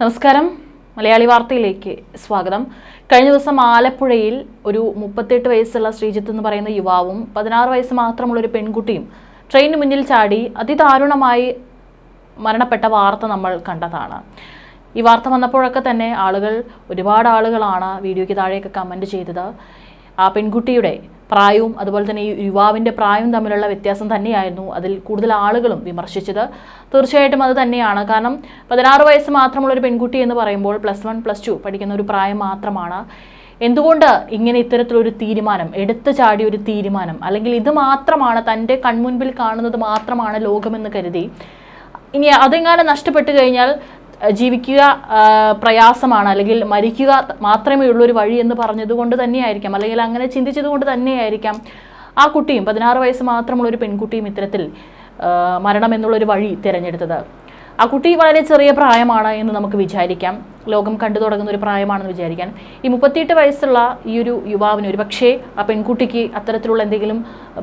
നമസ്കാരം. മലയാളി വാർത്തയിലേക്ക് സ്വാഗതം. കഴിഞ്ഞ ദിവസം ആലപ്പുഴയിൽ ഒരു മുപ്പത്തെട്ട് വയസ്സുള്ള ശ്രീജിത്ത് എന്ന് പറയുന്ന യുവാവും പതിനാറ് വയസ്സ് മാത്രമുള്ള ഒരു പെൺകുട്ടിയും ട്രെയിനിന് മുന്നിൽ ചാടി അതിദാരുണമായി മരണപ്പെട്ട വാർത്ത നമ്മൾ കണ്ടതാണ്. ഈ വാർത്ത വന്നപ്പോഴൊക്കെ തന്നെ ആളുകൾ ഒരുപാട് ആളുകളാണ് വീഡിയോയ്ക്ക് താഴെയൊക്കെ കമന്റ് ചെയ്തത്. ആ പെൺകുട്ടിയുടെ പ്രായവും അതുപോലെ തന്നെ ഈ യുവാവിന്റെ പ്രായവും തമ്മിലുള്ള വ്യത്യാസം തന്നെയായിരുന്നു അതിൽ കൂടുതൽ ആളുകളും വിമർശിച്ചത്. തീർച്ചയായിട്ടും അത് തന്നെയാണ്. കാരണം പതിനാറ് വയസ്സ് മാത്രമുള്ള ഒരു പെൺകുട്ടി എന്ന് പറയുമ്പോൾ പ്ലസ് വൺ പ്ലസ് ടു പഠിക്കുന്ന ഒരു പ്രായം മാത്രമാണ്. എന്തുകൊണ്ട് ഇങ്ങനെ ഇത്തരത്തിലൊരു തീരുമാനം എടുത്തു ചാടിയ ഒരു തീരുമാനം അല്ലെങ്കിൽ ഇത് മാത്രമാണ് തന്റെ കൺമുൻപിൽ കാണുന്നത് മാത്രമാണ് ലോകമെന്ന് കരുതി? ഇനി അതെങ്ങാനും നഷ്ടപ്പെട്ടു കഴിഞ്ഞാൽ ജീവിക്കുക പ്രയാസമാണ്. അല്ലെങ്കിൽ മരിക്കുക മാത്രമേ ഉള്ളൊരു വഴി എന്ന് പറഞ്ഞതുകൊണ്ട് തന്നെയായിരിക്കാം. അല്ലെങ്കിൽ അങ്ങനെ ചിന്തിച്ചത് കൊണ്ട് തന്നെയായിരിക്കാം ആ കുട്ടിയും പതിനാറ് വയസ്സ് മാത്രമുള്ള ഒരു പെൺകുട്ടിയും ഇത്തരത്തിൽ മരണം എന്നുള്ളൊരു വഴി തിരഞ്ഞെടുത്തത്. ആ കുട്ടി വളരെ ചെറിയ പ്രായമാണ് എന്ന് നമുക്ക് വിചാരിക്കാം. ലോകം കണ്ടു തുടങ്ങുന്ന ഒരു പ്രായമാണെന്ന് വിചാരിക്കാം. ഈ മുപ്പത്തിയെട്ട് വയസ്സുള്ള ഈ ഒരു യുവാവിന് ഒരു പക്ഷേ ആ പെൺകുട്ടിക്ക് അത്തരത്തിലുള്ള എന്തെങ്കിലും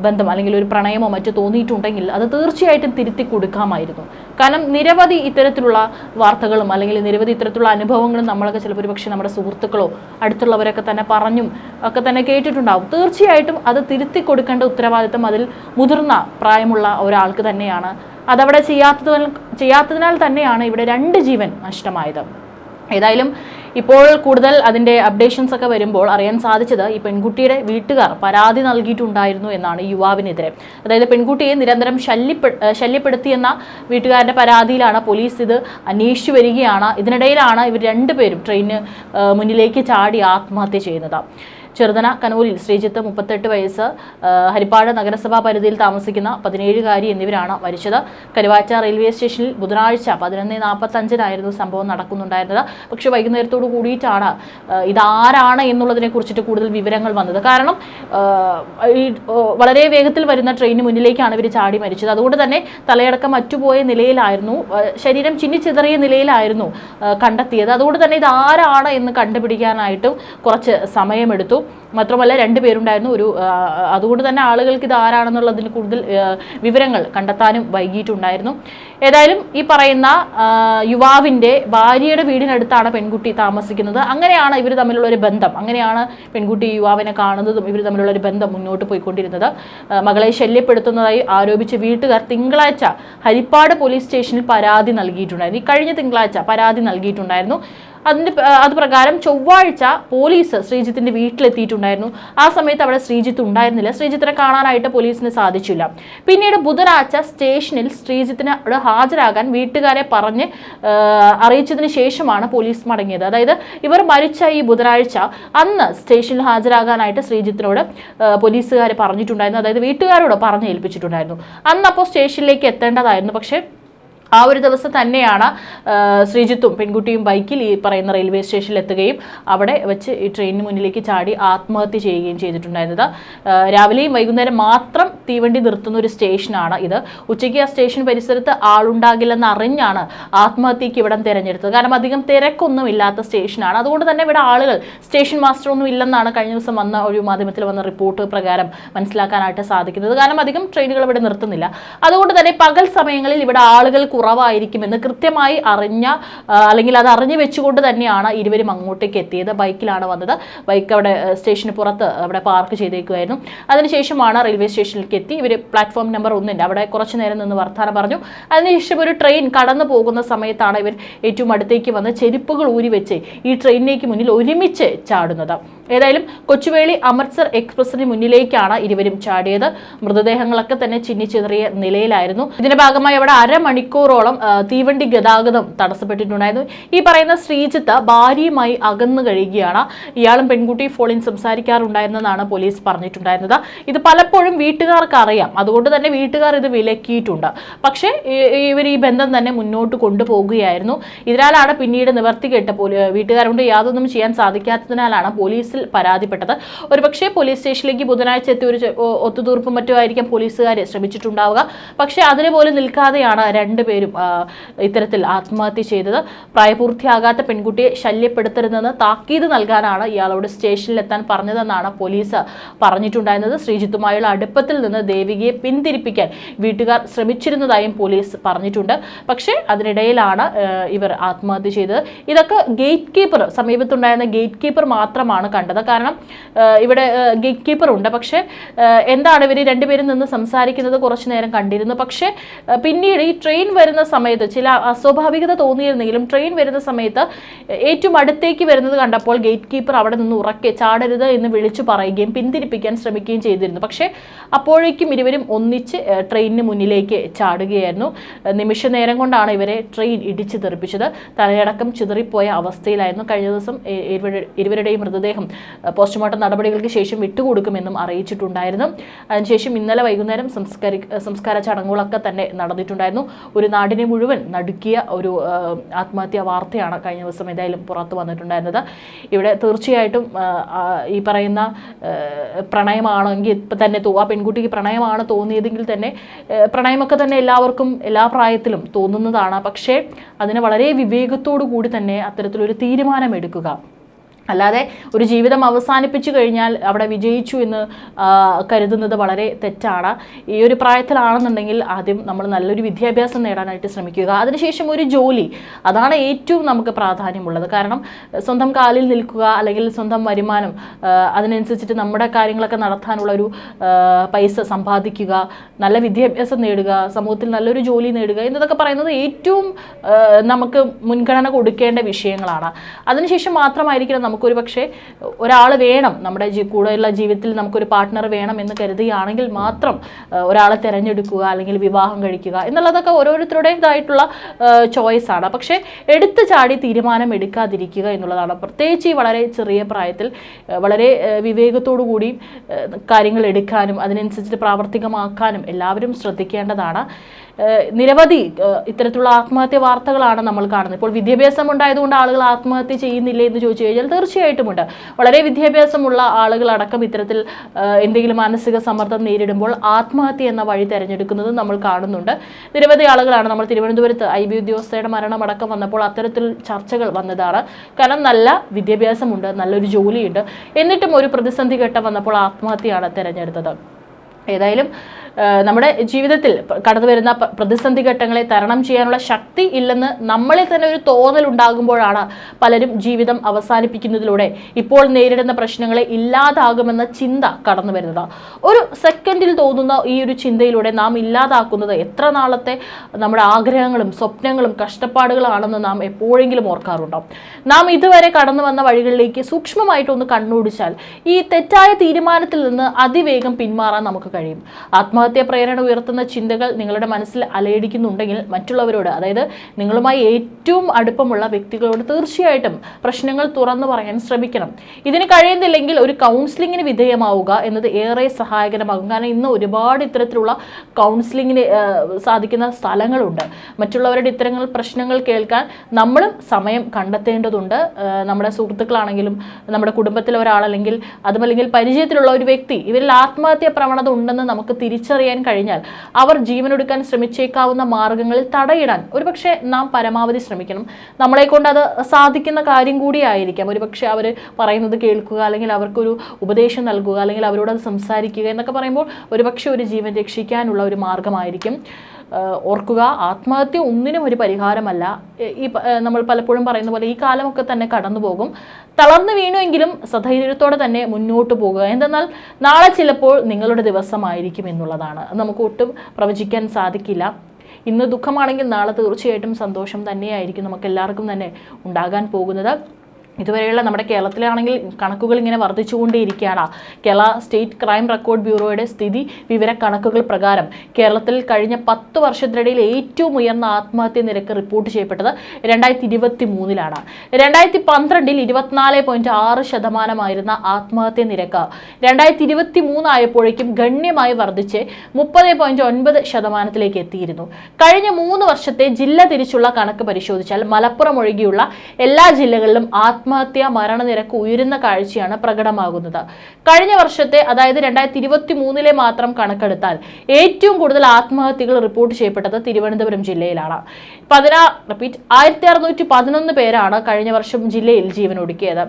ബന്ധം അല്ലെങ്കിൽ ഒരു പ്രണയമോ മറ്റോ തോന്നിയിട്ടുണ്ടെങ്കിൽ അത് തീർച്ചയായിട്ടും തിരുത്തി കൊടുക്കാമായിരുന്നു. കാരണം നിരവധി ഇത്തരത്തിലുള്ള വാർത്തകളും അല്ലെങ്കിൽ നിരവധി ഇത്തരത്തിലുള്ള അനുഭവങ്ങളും നമ്മളൊക്കെ ചിലപ്പോൾ ഒരു പക്ഷേ നമ്മുടെ സുഹൃത്തുക്കളോ അടുത്തുള്ളവരൊക്കെ തന്നെ പറഞ്ഞും ഒക്കെ തന്നെ കേട്ടിട്ടുണ്ടാവും. തീർച്ചയായിട്ടും അത് തിരുത്തി കൊടുക്കേണ്ട ഉത്തരവാദിത്തം അതിൽ മുതിർന്ന പ്രായമുള്ള ഒരാൾക്ക് തന്നെയാണ്. അതവിടെ ചെയ്യാത്തതിനാൽ ചെയ്യാത്തതിനാൽ തന്നെയാണ് ഇവിടെ രണ്ട് ജീവൻ നഷ്ടമായത്. ഏതായാലും ഇപ്പോൾ കൂടുതൽ അതിന്റെ അപ്ഡേഷൻസ് ഒക്കെ വരുമ്പോൾ അറിയാൻ സാധിച്ചത് ഈ പെൺകുട്ടിയുടെ വീട്ടുകാർ പരാതി നൽകിയിട്ടുണ്ടായിരുന്നു എന്നാണ് യുവാവിനെതിരെ. അതായത് പെൺകുട്ടിയെ നിരന്തരം ശല്യപ്പെ ശല്യപ്പെടുത്തിയെന്ന വീട്ടുകാരുടെ പരാതിയിലാണ് പോലീസ് ഇത് അന്വേഷിച്ചു വരികയാണ്. ഇതിനിടയിലാണ് ഇവർ രണ്ടുപേരും ട്രെയിനിന് മുന്നിലേക്ക് ചാടി ആത്മഹത്യ ചെയ്യുന്നത്. ചെറുതന കനൂരിൽ ശ്രീജിത്ത് മുപ്പത്തെട്ട് വയസ്സ് ഹരിപ്പാട് നഗരസഭാ പരിധിയിൽ താമസിക്കുന്ന പതിനേഴുകാരി എന്നിവരാണ് മരിച്ചത്. കരുവാച്ച റെയിൽവേ സ്റ്റേഷനിൽ ബുധനാഴ്ച പതിനൊന്ന് നാൽപ്പത്തഞ്ചിനായിരുന്നു സംഭവം നടക്കുന്നുണ്ടായിരുന്നത്. പക്ഷേ വൈകുന്നേരത്തോടു കൂടിയിട്ടാണ് ഇതാരാണ് എന്നുള്ളതിനെ കുറിച്ചിട്ട് കൂടുതൽ വിവരങ്ങൾ വന്നത്. കാരണം വളരെ വേഗത്തിൽ വരുന്ന ട്രെയിനിന് മുന്നിലേക്കാണ് ഇവർ ചാടി മരിച്ചത്. അതുകൊണ്ട് തന്നെ തലയടക്കം മറ്റുപോയ നിലയിലായിരുന്നു ശരീരം ചിന്നിച്ചിതറിയ നിലയിലായിരുന്നു കണ്ടെത്തിയത്. അതുകൊണ്ട് തന്നെ ഇതാരാണ് എന്ന് കണ്ടുപിടിക്കാനായിട്ടും കുറച്ച് സമയമെടുത്തു. മാത്രമല്ല രണ്ട് പേരുണ്ടായിരുന്നു. ഒരു അതുകൊണ്ട് തന്നെ ആളുകൾക്ക് ഇത് ആരാണെന്നുള്ളതിന് കൂടുതൽ വിവരങ്ങൾ കണ്ടെത്താനും വൈകിയിട്ടുണ്ടായിരുന്നു. ഏതായാലും ഈ പറയുന്ന യുവാവിന്റെ ഭാര്യയുടെ വീടിനടുത്താണ് പെൺകുട്ടി താമസിക്കുന്നത്. അങ്ങനെയാണ് ഇവർ തമ്മിലുള്ള ഒരു ബന്ധം. അങ്ങനെയാണ് പെൺകുട്ടി യുവാവിനെ കാണുന്നതും ഇവർ തമ്മിലുള്ള ഒരു ബന്ധം മുന്നോട്ട് പോയിക്കൊണ്ടിരുന്നത്. മകളെ ശല്യപ്പെടുത്തുന്നതായി ആരോപിച്ച് വീട്ടുകാർ തിങ്കളാഴ്ച ഹരിപ്പാട് പോലീസ് സ്റ്റേഷനിൽ പരാതി നൽകിയിട്ടുണ്ടായിരുന്നു. ഈ കഴിഞ്ഞ തിങ്കളാഴ്ച പരാതി നൽകിയിട്ടുണ്ടായിരുന്നു. പ- അത് പ്രകാരം ചൊവ്വാഴ്ച പോലീസ് ശ്രീജിത്തിന്റെ വീട്ടിലെത്തിയിട്ടുണ്ടായിരുന്നു. ആ സമയത്ത് അവിടെ ശ്രീജിത്ത് ഉണ്ടായിരുന്നില്ല. ശ്രീജിത്തിനെ കാണാനായിട്ട് പോലീസിന് സാധിച്ചില്ല. പിന്നീട് ബുധനാഴ്ച സ്റ്റേഷനിൽ ശ്രീജിത്തിന് അവിടെ ഹാജരാകാൻ വീട്ടുകാരെ പറഞ്ഞ് അറിയിച്ചതിന് ശേഷമാണ് പോലീസ് മടങ്ങിയത്. അതായത് ഇവർ മരിച്ച ഈ ബുധനാഴ്ച അന്ന് സ്റ്റേഷനിൽ ഹാജരാകാനായിട്ട് ശ്രീജിത്തിനോട് പോലീസുകാർ പറഞ്ഞിട്ടുണ്ടായിരുന്നു. അതായത് വീട്ടുകാരോട് പറഞ്ഞ് ഏൽപ്പിച്ചിട്ടുണ്ടായിരുന്നു അന്ന് അപ്പോൾ സ്റ്റേഷനിലേക്ക് എത്തേണ്ടതായിരുന്നു. പക്ഷേ ആ ഒരു ദിവസം തന്നെയാണ് ശ്രീജിത്തും പെൺകുട്ടിയും ബൈക്കിൽ ഈ പറയുന്ന റെയിൽവേ സ്റ്റേഷനിൽ എത്തുകയും അവിടെ വെച്ച് ഈ ട്രെയിനിന് മുന്നിലേക്ക് ചാടി ആത്മഹത്യ ചെയ്യുകയും ചെയ്തിട്ടുണ്ടായിരുന്നത്. രാവിലെയും വൈകുന്നേരം മാത്രം തീവണ്ടി നിർത്തുന്ന ഒരു സ്റ്റേഷനാണ് ഇത്. ഉച്ചയ്ക്ക് ആ സ്റ്റേഷൻ പരിസരത്ത് ആളുണ്ടാകില്ലെന്ന് അറിഞ്ഞാണ് ആത്മഹത്യക്ക് ഇവിടം തിരഞ്ഞെടുത്തത്. കാരണം അധികം തിരക്കൊന്നും ഇല്ലാത്ത സ്റ്റേഷനാണ്. അതുകൊണ്ട് തന്നെ ഇവിടെ ആളുകൾ സ്റ്റേഷൻ മാസ്റ്റർ ഒന്നും ഇല്ലെന്നാണ് കഴിഞ്ഞ ദിവസം വന്ന ഒരു മാധ്യമത്തിൽ വന്ന റിപ്പോർട്ട് പ്രകാരം മനസ്സിലാക്കാനായിട്ട് സാധിക്കുന്നത്. കാരണം അധികം ട്രെയിനുകൾ ഇവിടെ നിർത്തുന്നില്ല. അതുകൊണ്ട് തന്നെ പകൽ സമയങ്ങളിൽ ഇവിടെ ആളുകൾ കുറവായിരിക്കുമെന്ന് കൃത്യമായി അറിഞ്ഞ അല്ലെങ്കിൽ അത് അറിഞ്ഞു വെച്ചുകൊണ്ട് തന്നെയാണ് ഇരുവരും അങ്ങോട്ടേക്ക് എത്തിയത്. ബൈക്കിലാണ് വന്നത്. ബൈക്ക് അവിടെ സ്റ്റേഷന് പുറത്ത് അവിടെ പാർക്ക് ചെയ്തേക്കുമായിരുന്നു അതിനുശേഷമാണ് റെയിൽവേ സ്റ്റേഷനിലേക്ക് എത്തി. ഇവർ പ്ലാറ്റ്ഫോം നമ്പർ ഒന്നിന്റെ അവിടെ കുറച്ച് നേരം നിന്ന് വർത്തമാനം പറഞ്ഞു. അതിനുശേഷം ഒരു ട്രെയിൻ കടന്നു പോകുന്ന സമയത്താണ് ഇവർ ഏറ്റവും അടുത്തേക്ക് വന്ന് ചെരുപ്പുകൾ ഊരി വെച്ച് ഈ ട്രെയിനിലേക്ക് മുന്നിൽ ഒരുമിച്ച് ചാടുന്നത്. ഏതായാലും കൊച്ചുവേളി അമൃത്സർ എക്സ്പ്രസിന് മുന്നിലേക്കാണ് ഇരുവരും ചാടിയത്. മൃതദേഹങ്ങളൊക്കെ തന്നെ ചിന്നിച്ചിതറിയ നിലയിലായിരുന്നു. ഇതിന്റെ ഭാഗമായി അവിടെ അരമണിക്കൂറോളം തീവണ്ടി ഗതാഗതം തടസ്സപ്പെട്ടിട്ടുണ്ടായിരുന്നു. ഈ പറയുന്ന ശ്രീജിത്ത് ഭാര്യയുമായി അകന്നു കഴിയുകയാണ്. ഇയാളും പെൺകുട്ടി ഫോണിൽ സംസാരിക്കാറുണ്ടായിരുന്നതാണ് പോലീസ് പറഞ്ഞിട്ടുണ്ടായിരുന്നത്. ഇത് പലപ്പോഴും വീട്ടുകാർക്ക് അറിയാം അതുകൊണ്ട് തന്നെ വീട്ടുകാർ ഇത് വിലക്കിയിട്ടുണ്ട്. പക്ഷേ ഇവർ ഈ ബന്ധം തന്നെ മുന്നോട്ട് കൊണ്ടുപോകുകയായിരുന്നു. ഇതിനാലാണ് പിന്നീട് നിവർത്തി കേട്ട പോലീ വീട്ടുകാരോട് യാതൊന്നും ചെയ്യാൻ സാധിക്കാത്തതിനാലാണ് പോലീസിൽ പരാതിപ്പെട്ടത്. ഒരുപക്ഷെ പോലീസ് സ്റ്റേഷനിലേക്ക് ബുധനാഴ്ച എത്തിയ ഒരു ഒത്തുതീർപ്പും മറ്റുമായിരിക്കാം പോലീസുകാരെ ശ്രമിച്ചിട്ടുണ്ടാവുക. പക്ഷേ അതിന് പോലും നിൽക്കാതെയാണ് രണ്ടുപേരും ഇത്തരത്തിൽ ആത്മഹത്യ ചെയ്തത്. പ്രായപൂർത്തിയാകാത്ത പെൺകുട്ടിയെ ശല്യപ്പെടുത്തരുതെന്ന് താക്കീത് നൽകാനാണ് ഇയാളോട് സ്റ്റേഷനിലെത്താൻ പറഞ്ഞതെന്നാണ് പോലീസ് പറഞ്ഞിട്ടുണ്ടായിരുന്നത്. ശ്രീജിത്തുമായുള്ള അടുപ്പത്തിൽ നിന്ന് ദേവികയെ പിന്തിരിപ്പിക്കാൻ വീട്ടുകാർ ശ്രമിച്ചിരുന്നതായും പോലീസ് പറഞ്ഞിട്ടുണ്ട്. പക്ഷേ അതിനിടയിലാണ് ഇവർ ആത്മഹത്യ ചെയ്തത്. ഇതൊക്കെ ഗേറ്റ് കീപ്പർ സമീപത്തുണ്ടായിരുന്ന ഗേറ്റ് കീപ്പർ മാത്രമാണ് കണ്ടത്. കാരണം ഇവിടെ ഗേറ്റ് കീപ്പർ ഉണ്ട്. പക്ഷേ എന്താണ് ഇവർ രണ്ടുപേരും നിന്ന് സംസാരിക്കുന്നത് കുറച്ചു നേരം കണ്ടിരുന്നു. പക്ഷേ പിന്നീട് ഈ ട്രെയിൻ വരുന്ന സമയത്ത് ചില അസ്വാഭാവികത തോന്നിയിരുന്നെങ്കിലും ട്രെയിൻ വരുന്ന സമയത്ത് ഏറ്റവും അടുത്തേക്ക് വരുന്നത് കണ്ടപ്പോൾ ഗേറ്റ് കീപ്പർ അവിടെ നിന്ന് ഉറക്കെ ചാടരുത് എന്ന് വിളിച്ചു പറയുകയും പിന്തിരിപ്പിക്കാൻ ശ്രമിക്കുകയും ചെയ്തിരുന്നു. പക്ഷേ അപ്പോഴേക്കും ഇരുവരും ഒന്നിച്ച് ട്രെയിനിന് മുന്നിലേക്ക് ചാടുകയായിരുന്നു. നിമിഷ നേരം കൊണ്ടാണ് ഇവരെ ട്രെയിൻ ഇടിച്ചു തെറിപ്പിച്ചത്. തലയടക്കം ചിതറിപ്പോയ അവസ്ഥയിലായിരുന്നു. കഴിഞ്ഞ ദിവസം ഇരുവരുടെയും മൃതദേഹം പോസ്റ്റ്മോർട്ടം നടപടികൾക്ക് ശേഷം വിട്ടുകൊടുക്കുമെന്നും അറിയിച്ചിട്ടുണ്ടായിരുന്നു. അതിനുശേഷം ഇന്നലെ വൈകുന്നേരം സംസ്കാരി സംസ്കാര ചടങ്ങുകളൊക്കെ തന്നെ നടന്നിട്ടുണ്ടായിരുന്നു. ഒരു നാടിനെ മുഴുവൻ നടുക്കിയ ഒരു ആത്മഹത്യാ വാർത്തയാണ് കഴിഞ്ഞ ദിവസം എന്തായാലും പുറത്തു വന്നിട്ടുണ്ടായിരുന്നത്. ഇവിടെ തീർച്ചയായിട്ടും ഈ പറയുന്ന പ്രണയമാണെങ്കിൽ ഇപ്പം തന്നെ ആ പെൺകുട്ടിക്ക് പ്രണയമാണ് തോന്നിയതെങ്കിൽ തന്നെ പ്രണയമൊക്കെ തന്നെ എല്ലാവർക്കും എല്ലാ പ്രായത്തിലും തോന്നുന്നതാണ്. പക്ഷേ അതിനെ വളരെ വിവേകത്തോടു കൂടി തന്നെ അത്തരത്തിലൊരു തീരുമാനമെടുക്കുക. അല്ലാതെ ഒരു ജീവിതം അവസാനിപ്പിച്ചു കഴിഞ്ഞാൽ അവിടെ വിജയിച്ചു എന്ന് കരുതുന്നത് വളരെ തെറ്റാണ്. ഈ ഒരു പ്രായത്തിലാണെന്നുണ്ടെങ്കിൽ ആദ്യം നമ്മൾ നല്ലൊരു വിദ്യാഭ്യാസം നേടാനായിട്ട് ശ്രമിക്കുക. അതിനുശേഷം ഒരു ജോലി. അതാണ് ഏറ്റവും നമുക്ക് പ്രാധാന്യമുള്ളത്. കാരണം സ്വന്തം കാലിൽ നിൽക്കുക അല്ലെങ്കിൽ സ്വന്തം വരുമാനം അതിനനുസരിച്ചിട്ട് നമ്മുടെ കാര്യങ്ങളൊക്കെ നടത്താനുള്ള ഒരു പൈസ സമ്പാദിക്കുക നല്ല വിദ്യാഭ്യാസം നേടുക സമൂഹത്തിൽ നല്ലൊരു ജോലി നേടുക എന്നതൊക്കെ പറയുന്നത് ഏറ്റവും നമുക്ക് മുൻഗണന കൊടുക്കേണ്ട വിഷയങ്ങളാണ്. അതിനുശേഷം മാത്രമായിരിക്കണം നമുക്കൊരു പക്ഷേ ഒരാൾ വേണം നമ്മുടെ കൂടെയുള്ള ജീവിതത്തിൽ നമുക്കൊരു പാർട്ട്ണർ വേണം എന്ന് കരുതുകയാണെങ്കിൽ മാത്രം ഒരാളെ തിരഞ്ഞെടുക്കുക അല്ലെങ്കിൽ വിവാഹം കഴിക്കുക എന്നുള്ളതൊക്കെ ഓരോരുത്തരുടേതായിട്ടുള്ള ചോയ്സ് ആണ്. പക്ഷേ എടുത്തു ചാടി തീരുമാനം എടുക്കാതിരിക്കുക എന്നുള്ളതാണ്. പ്രത്യേകിച്ച് ഈ വളരെ ചെറിയ പ്രായത്തിൽ വളരെ വിവേകത്തോടു കൂടി കാര്യങ്ങൾ എടുക്കാനും അതിനനുസരിച്ച് പ്രാവർത്തികമാക്കാനും എല്ലാവരും ശ്രദ്ധിക്കേണ്ടതാണ്. നിരവധി ഇത്തരത്തിലുള്ള ആത്മഹത്യ വാർത്തകളാണ് നമ്മൾ കാണുന്നത്. ഇപ്പോൾ വിദ്യാഭ്യാസം ഉണ്ടായതുകൊണ്ട് ആളുകൾ ആത്മഹത്യ ചെയ്യുന്നില്ല എന്ന് ചോദിച്ചു കഴിഞ്ഞാൽ തീർച്ചയായിട്ടുമുണ്ട് വളരെ വിദ്യാഭ്യാസമുള്ള ആളുകളടക്കം ഇത്തരത്തിൽ എന്തെങ്കിലും മാനസിക സമ്മർദ്ദം നേരിടുമ്പോൾ ആത്മഹത്യ എന്ന വഴി തിരഞ്ഞെടുക്കുന്നത് നമ്മൾ കാണുന്നുണ്ട്. നിരവധി ആളുകളാണ് നമ്മൾ തിരുവനന്തപുരത്ത് ഐ ബി ഉദ്യോഗസ്ഥയുടെ മരണമടക്കം വന്നപ്പോൾ അത്തരത്തിൽ ചർച്ചകൾ വന്നതാണ്. കാരണം നല്ല വിദ്യാഭ്യാസമുണ്ട് നല്ലൊരു ജോലിയുണ്ട്. എന്നിട്ടും ഒരു പ്രതിസന്ധി ഘട്ടം വന്നപ്പോൾ ആത്മഹത്യയാണ് തിരഞ്ഞെടുത്തത്. ഏതായാലും നമ്മുടെ ജീവിതത്തിൽ കടന്നു വരുന്ന പ്രതിസന്ധി ഘട്ടങ്ങളെ തരണം ചെയ്യാനുള്ള ശക്തി ഇല്ലെന്ന് നമ്മളിൽ തന്നെ ഒരു തോന്നൽ ഉണ്ടാകുമ്പോഴാണ് പലരും ജീവിതം അവസാനിപ്പിക്കുന്നതിലൂടെ ഇപ്പോൾ നേരിടുന്ന പ്രശ്നങ്ങളെ ഇല്ലാതാകുമെന്ന ചിന്ത കടന്നു വരുന്നത്. ഒരു സെക്കൻഡിൽ തോന്നുന്ന ഈ ഒരു ചിന്തയിലൂടെ നാം ഇല്ലാതാക്കുന്നത് എത്ര നാളത്തെ നമ്മുടെ ആഗ്രഹങ്ങളും സ്വപ്നങ്ങളും കഷ്ടപ്പാടുകളാണെന്ന് നാം എപ്പോഴെങ്കിലും ഓർക്കാറുണ്ടോ? നാം ഇതുവരെ കടന്നു വന്ന വഴികളിലേക്ക് സൂക്ഷ്മമായിട്ടൊന്ന് കണ്ണോടിച്ചാൽ ഈ തെറ്റായ തീരുമാനത്തിൽ നിന്ന് അതിവേഗം പിന്മാറാൻ നമുക്ക് കഴിയും. ആത്മഹത്യാ പ്രേരണ ഉയർത്തുന്ന ചിന്തകൾ നിങ്ങളുടെ മനസ്സിൽ അലയടിക്കുന്നുണ്ടെങ്കിൽ മറ്റുള്ളവരോട് അതായത് നിങ്ങളുമായി ഏറ്റവും അടുപ്പമുള്ള വ്യക്തികളോട് തീർച്ചയായിട്ടും പ്രശ്നങ്ങൾ തുറന്നു പറയാൻ ശ്രമിക്കണം. ഇതിന് കഴിയുന്നില്ലെങ്കിൽ ഒരു കൗൺസിലിങ്ങിന് വിധേയമാവുക എന്നത് ഏറെ സഹായകരമാകും. കാരണം ഇന്ന് ഒരുപാട് ഇത്തരത്തിലുള്ള കൗൺസിലിങ്ങിന് സാധിക്കുന്ന സ്ഥലങ്ങളുണ്ട്. മറ്റുള്ളവരുടെ ഇത്തരങ്ങൾ പ്രശ്നങ്ങൾ കേൾക്കാൻ നമ്മളും സമയം കണ്ടെത്തേണ്ടതുണ്ട്. നമ്മുടെ സുഹൃത്തുക്കളാണെങ്കിലും നമ്മുടെ കുടുംബത്തിലെ ഒരാളല്ലെങ്കിൽ അതുമല്ലെങ്കിൽ പരിചയത്തിലുള്ള ഒരു വ്യക്തി ഇവരിൽ ആത്മഹത്യാ പ്രവണത ഉണ്ടെന്ന് നമുക്ക് തിരിച്ചറിയാൻ കഴിഞ്ഞാൽ അവർ ജീവനൊടുക്കാൻ ശ്രമിച്ചേക്കാവുന്ന മാർഗങ്ങളിൽ തടയിടാൻ ഒരുപക്ഷെ നാം പരമാവധി ശ്രമിക്കണം. നമ്മളെ കൊണ്ട് അത് സാധിക്കുന്ന കാര്യം കൂടിയായിരിക്കാം. ഒരുപക്ഷെ അവർ പറയുന്നത് കേൾക്കുക അല്ലെങ്കിൽ അവർക്കൊരു ഉപദേശം നൽകുക അല്ലെങ്കിൽ അവരോട് അത് സംസാരിക്കുക എന്നൊക്കെ പറയുമ്പോൾ ഒരുപക്ഷെ ഒരു ജീവൻ രക്ഷിക്കാനുള്ള ഒരു മാർഗമായിരിക്കും. ഓർക്കുക. ആത്മഹത്യ ഒന്നിനും ഒരു പരിഹാരമല്ല. ഈ നമ്മൾ പലപ്പോഴും പറയുന്ന പോലെ ഈ കാലമൊക്കെ തന്നെ കടന്നു പോകും. തളർന്നു വീണുവെങ്കിലും സധൈര്യത്തോടെ തന്നെ മുന്നോട്ട് പോകുക. എന്തെന്നാൽ നാളെ ചിലപ്പോൾ നിങ്ങളുടെ ദിവസമായിരിക്കും എന്നുള്ളതാണ്. നമുക്ക് ഒട്ടും പ്രവചിക്കാൻ സാധിക്കില്ല. ഇന്ന് ദുഃഖമാണെങ്കിൽ നാളെ തീർച്ചയായിട്ടും സന്തോഷം തന്നെയായിരിക്കും നമുക്ക് എല്ലാവർക്കും തന്നെ ഉണ്ടാകാൻ പോകുന്നത്. ഇതുവരെയുള്ള നമ്മുടെ കേരളത്തിലാണെങ്കിൽ കണക്കുകൾ ഇങ്ങനെ വർദ്ധിച്ചുകൊണ്ടേയിരിക്കുകയാണ്. കേരള സ്റ്റേറ്റ് ക്രൈം റെക്കോർഡ് ബ്യൂറോയുടെ സ്ഥിതി വിവര കണക്കുകൾ പ്രകാരം കേരളത്തിൽ കഴിഞ്ഞ പത്ത് വർഷത്തിനിടയിൽ ഏറ്റവും ഉയർന്ന ആത്മഹത്യ നിരക്ക് റിപ്പോർട്ട് ചെയ്യപ്പെട്ടത് രണ്ടായിരത്തി ഇരുപത്തി മൂന്നിലാണ് രണ്ടായിരത്തി പന്ത്രണ്ടിൽ ഇരുപത്തിനാല് പോയിന്റ് ആറ് ശതമാനമായിരുന്ന ആത്മഹത്യ നിരക്ക് രണ്ടായിരത്തി ഇരുപത്തി മൂന്നായപ്പോഴേക്കും ഗണ്യമായി വർദ്ധിച്ച് മുപ്പത് പോയിന്റ് ഒൻപത് ശതമാനത്തിലേക്ക് എത്തിയിരുന്നു. കഴിഞ്ഞ മൂന്ന് വർഷത്തെ ജില്ല തിരിച്ചുള്ള കണക്ക് പരിശോധിച്ചാൽ മലപ്പുറം ഒഴികെയുള്ള എല്ലാ ജില്ലകളിലും ആത്മ ആത്മഹത്യാ മരണനിരക്ക് ഉയരുന്ന കാഴ്ചയാണ് പ്രകടമാകുന്നത്. കഴിഞ്ഞ വർഷത്തെ അതായത് രണ്ടായിരത്തി ഇരുപത്തി മൂന്നിലെ മാത്രം കണക്കെടുത്താൽ ഏറ്റവും കൂടുതൽ ആത്മഹത്യകൾ റിപ്പോർട്ട് ചെയ്യപ്പെട്ടത് തിരുവനന്തപുരം ജില്ലയിലാണ്. പതിനാ റിപ്പീറ്റ് ആയിരത്തി അറുന്നൂറ്റി പതിനൊന്ന് പേരാണ് കഴിഞ്ഞ വർഷം ജില്ലയിൽ ജീവനൊടുക്കിയത്.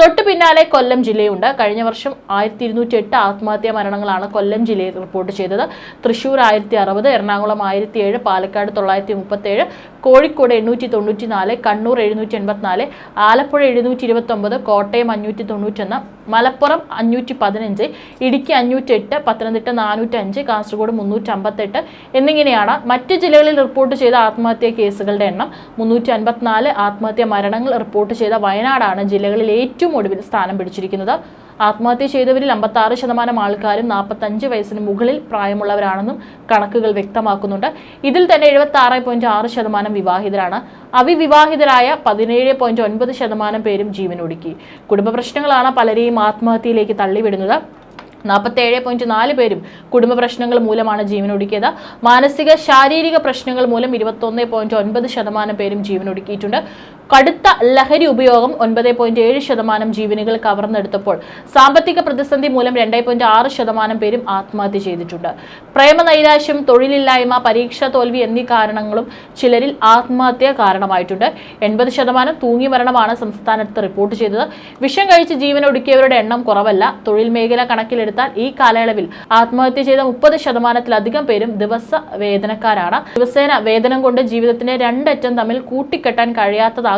തൊട്ടു പിന്നാലെ കൊല്ലം ജില്ലയുണ്ട്. കഴിഞ്ഞ വർഷം ആയിരത്തി ഇരുന്നൂറ്റി എട്ട് ആത്മഹത്യാ മരണങ്ങളാണ് കൊല്ലം ജില്ലയിൽ റിപ്പോർട്ട് ചെയ്തത്. തൃശൂർ ആയിരത്തി അറുപത് എറണാകുളം ആയിരത്തി ഏഴ് പാലക്കാട് തൊള്ളായിരത്തി മുപ്പത്തേഴ് കോഴിക്കോട് എണ്ണൂറ്റി തൊണ്ണൂറ്റി നാല് കണ്ണൂർ എഴുന്നൂറ്റി എൺപത്തിനാല് ആലപ്പുഴ എഴുന്നൂറ്റി ഇരുപത്തി ഒമ്പത് കോട്ടയം അഞ്ഞൂറ്റി തൊണ്ണൂറ്റൊന്ന് മലപ്പുറം അഞ്ഞൂറ്റി പതിനഞ്ച് ഇടുക്കി അഞ്ഞൂറ്റി എട്ട് പത്തനംതിട്ട നാനൂറ്റി അഞ്ച് കാസർഗോഡ് മുന്നൂറ്റി അമ്പത്തെട്ട് എന്നിങ്ങനെയാണ് മറ്റ് ജില്ലകളിൽ റിപ്പോർട്ട് ചെയ്ത ആത്മഹത്യാ കേസുകളുടെ എണ്ണം. മുന്നൂറ്റി അൻപത്തിനാല് ആത്മഹത്യാ മരണങ്ങൾ റിപ്പോർട്ട് ചെയ്ത വയനാടാണ് ജില്ലകളിൽ ഏറ്റവും ഒടുവിൽ സ്ഥാനം പിടിച്ചിരിക്കുന്നത്. ആത്മഹത്യ ചെയ്തവരിൽ അമ്പത്തി ആറ് ശതമാനം ആൾക്കാരും നാൽപ്പത്തഞ്ച് വയസ്സിന് മുകളിൽ പ്രായമുള്ളവരാണെന്നും കണക്കുകൾ വ്യക്തമാക്കുന്നുണ്ട്. ഇതിൽ തന്നെ എഴുപത്തി ആറ് പോയിന്റ് ആറ് ശതമാനം വിവാഹിതരാണ്. അവിവിവാഹിതരായ പതിനേഴ് പോയിന്റ് ഒൻപത് ശതമാനം പേരും ജീവനൊടുക്കി. കുടുംബ പ്രശ്നങ്ങളാണ് പലരെയും ആത്മഹത്യയിലേക്ക് തള്ളിവിടുന്നത്. നാൽപ്പത്തേഴ് പോയിന്റ് നാല് പേരും കുടുംബ പ്രശ്നങ്ങൾ മൂലമാണ് ജീവനൊടുക്കിയത്. മാനസിക ശാരീരിക പ്രശ്നങ്ങൾ മൂലം ഇരുപത്തൊന്ന് പോയിന്റ് ഒൻപത് ശതമാനം പേരും ജീവനൊടുക്കിയിട്ടുണ്ട്. കടുത്ത ലഹരി ഉപയോഗം ഒൻപത് പോയിന്റ് ഏഴ് ശതമാനം ജീവനുകൾ കവർന്നെടുത്തപ്പോൾ സാമ്പത്തിക പ്രതിസന്ധി മൂലം രണ്ടേ പോയിന്റ് ആറ് ശതമാനം പേരും ആത്മഹത്യ ചെയ്തിട്ടുണ്ട്. പ്രേമനൈരാശ്യം തൊഴിലില്ലായ്മ പരീക്ഷാ തോൽവി എന്നീ കാരണങ്ങളും ചിലരിൽ ആത്മഹത്യ കാരണമായിട്ടുണ്ട്. എൺപത് ശതമാനം തൂങ്ങി മരണമാണ് സംസ്ഥാനത്ത് റിപ്പോർട്ട് ചെയ്തത്. വിഷം കഴിച്ച് ജീവനൊടുക്കിയവരുടെ എണ്ണം കുറവല്ല. തൊഴിൽ മേഖല കണക്കിലെടുത്താൽ ഈ കാലയളവിൽ ആത്മഹത്യ ചെയ്ത മുപ്പത് ശതമാനത്തിലധികം പേരും ദിവസ വേതനക്കാരാണ് ദിവസേന വേതനം കൊണ്ട് ജീവിതത്തിന്റെ രണ്ടറ്റം തമ്മിൽ കൂട്ടിക്കെട്ടാൻ കഴിയാത്തതാകാം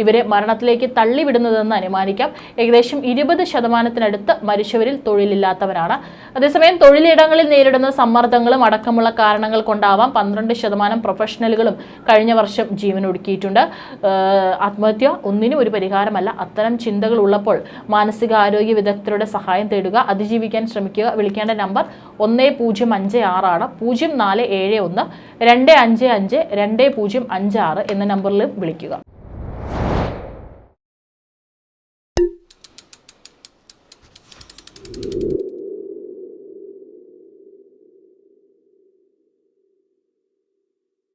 ഇവരെ മരണത്തിലേക്ക് തള്ളിവിടുന്നതെന്ന് അനുമാനിക്കാം. ഏകദേശം ഇരുപത് ശതമാനത്തിനടുത്ത് മരിച്ചവരിൽ തൊഴിലില്ലാത്തവരാണ്. അതേസമയം തൊഴിലിടങ്ങളിൽ നേരിടുന്ന സമ്മർദ്ദങ്ങളും അടക്കമുള്ള കാരണങ്ങൾ കൊണ്ടാവാം പന്ത്രണ്ട് ശതമാനം പ്രൊഫഷണലുകളും കഴിഞ്ഞ വർഷം ജീവൻ ഒടുക്കിയിട്ടുണ്ട് ആത്മഹത്യ ഒന്നിനും ഒരു പരിഹാരമല്ല. അത്തരം ചിന്തകൾ ഉള്ളപ്പോൾ മാനസികാരോഗ്യ വിദഗ്ധരുടെ സഹായം തേടുക അതിജീവിക്കാൻ ശ്രമിക്കുക വിളിക്കേണ്ട നമ്പർ ഒന്ന് പൂജ്യം അഞ്ച് ആറാണ്. പൂജ്യം നാല് ഏഴ് ഒന്ന് രണ്ട് അഞ്ച് അഞ്ച് രണ്ട് പൂജ്യം അഞ്ച് ആറ് എന്ന നമ്പറിൽ വിളിക്കുക.